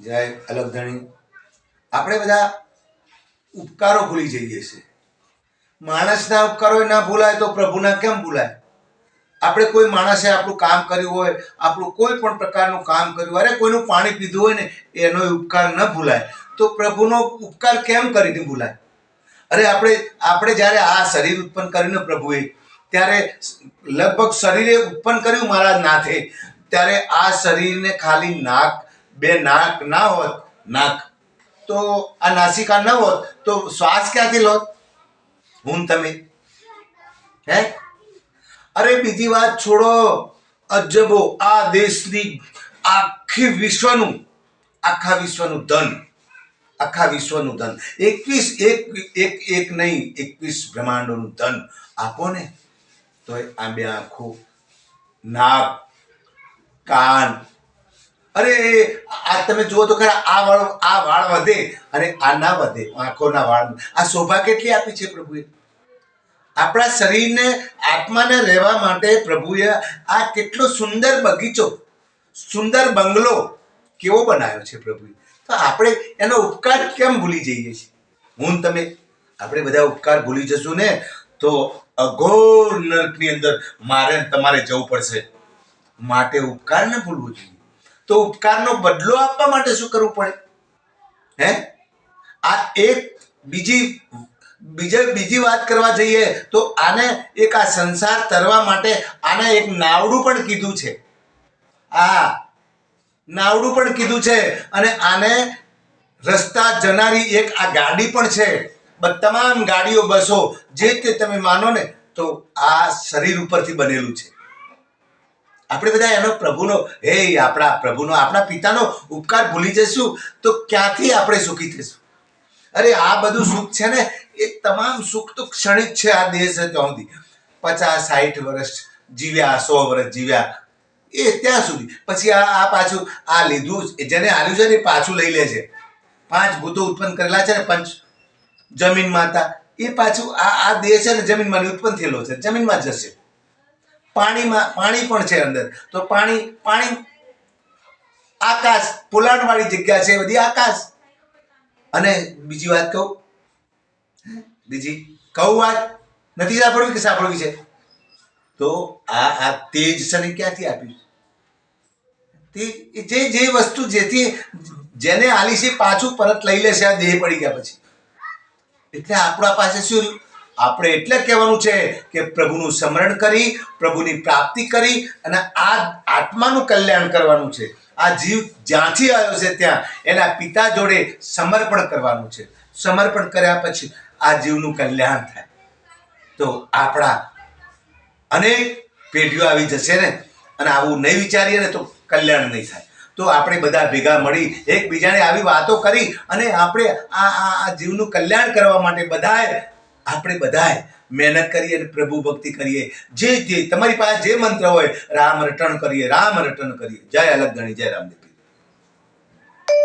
જય અલગધણી. આપણે બધા ઉપકારો ભૂલી જઈએ છીએ. માણસના ઉપકારો ના ભૂલાય તો પ્રભુના કેમ ભૂલાય? આપણે કોઈ માણસે આપણું કામ કર્યું હોય, આપણું કોઈ પણ પ્રકારનું કામ કર્યું અરે કોઈનું પાણી પીધું હોય ને, એનો ઉપકાર ન ભૂલાય. તો પ્રભુનો ઉપકાર કેમ કરીને ભૂલાય? અરે આપણે આપણે જ્યારે આ શરીર ઉત્પન્ન કર્યું ને પ્રભુએ, ત્યારે લગભગ શરીરે ઉત્પન્ન કર્યું મારા નાથે, ત્યારે આ શરીરને ખાલી નાક બે નાક ના હોત, નાક. તો આ નાસિકા ન હોત, તો શ્વાસ ક્યાંથી લોત? હું તમે. હે? અરે બીજી વાત છોડો. અજબો આ દેશની આખી વિશ્વનું, આખા વિશ્વનું ધન. આખા વિશ્વનું ધન. એકવીસ એક એક એક નહીં, એકવીસ બ્રહ્માંડોનું ધન આપો ને. તો આ બે આંખો, નાક, કાન. અરે આ તમે જુઓ તો ખરા, આ વાળ આ વાળ વધે અને આ ના વધે, આંખોના વાળ આ શોભા કેટલી આપી છે પ્રભુએ? આપણા શરીરને, આત્માને રહેવા માટે પ્રભુએ આ કેટલો સુંદર બગીચો, સુંદર બંગલો કેવો બનાવ્યો છે પ્રભુએ? તો આપણે એનો ઉપકાર કેમ ભૂલી જઈએ છીએ? હું તમે, આપણે બધા ઉપકાર ભૂલી જશું ને, તો અઘોર નર્કની અંદર મારે તમારે જવું પડશે. માટે ઉપકાર ન ભૂલવું જોઈએ. તો ઉપકારનો બદલો આપવા માટે શું કરવું પડે? હે? આ એક બીજી, બીજે, બીજી વાત કરવા જઈએ તો આને એક આ સંસાર તરવા માટે આને એક નાવડું પણ કીધું છે. આ નાવડું પણ કીધું છે અને આને રસ્તા જનારી એક આ ગાડી પણ છે. તમામ ગાડીઓ બસો. જે તે તમે માનો ને, તો આ શરીર ઉપરથી બનેલું છે. આપણે બધા એનો પ્રભુનો હે આપણા પ્રભુનો, આપણા પિતાનો ઉપકાર ભૂલી જઈશું તો ક્યાંથી આપણે સુખી થઈશું? અરે આ બધું સુખ છે ને, એ તમામ સુખ તો ક્ષણિક છે આ દેહ છે ત્યાં સુધી પચાસ સાઠ વર્ષ જીવ્યા, સો વર્ષ જીવ્યા, એ ત્યાં સુધી. પછી આ આ પાછું, આ લીધું જેને આલ્યું છે ને પાછું લઈ લે છે. પાંચ ભૂતો ઉત્પન્ન કરેલા છે ને, પંચ. જમીન માતા, એ પાછું આ આ દેહ છે ને જમીનમાં ઉત્પન્ન થયેલો છે, જમીનમાં જશે. પાણીમાં, પાણી પણ છે અંદર. તો પાણી પાણી આકાશ, પોલાણવાળી જગ્યા છે બધી આકાશ. અને બીજી વાત કહું, બીજી કહું વાત, નથી સાંભળવી કે સાંભળવી છે? તો આ આ તેજ છે ને ક્યાંથી આપ્યું તે જે જે વસ્તુ જેથી જેને આલી છે પાછું પરત લઈ લેશે, આ દેહ પડી ગયા પછી. એટલે આપણા પાસે શું રહ્યું? આપણે એટલે કહેવાનું છે કે પ્રભુનું સ્મરણ કરી, પ્રભુની પ્રાપ્તિ કરી અને આ આત્માનું કલ્યાણ કરવાનું છે. આ જીવ જ્યાંથી આવ્યો છે ત્યાં, એના પિતા જોડે સમર્પણ કરવાનું છે. સમર્પણ કર્યા પછી આ જીવનું કલ્યાણ થાય. તો આપણા અનેક પેઢીઓ આવી જશે ને, અને આવું નહીં વિચારીએ ને તો કલ્યાણ નહીં થાય. તો આપણે બધા ભેગા મળી એકબીજાને આવી વાતો કરી અને આપણે આ આ જીવનું કલ્યાણ કરવા માટે બધાએ આપણે બધાએ મહેનત કરીએ અને પ્રભુ ભક્તિ કરીએ. જે જે તમારી પાસે જે મંત્ર હોય, રામ રટણ કરીએ, રામ રટણ કરીએ. જય અલગ ગણી, જય રામદેવ.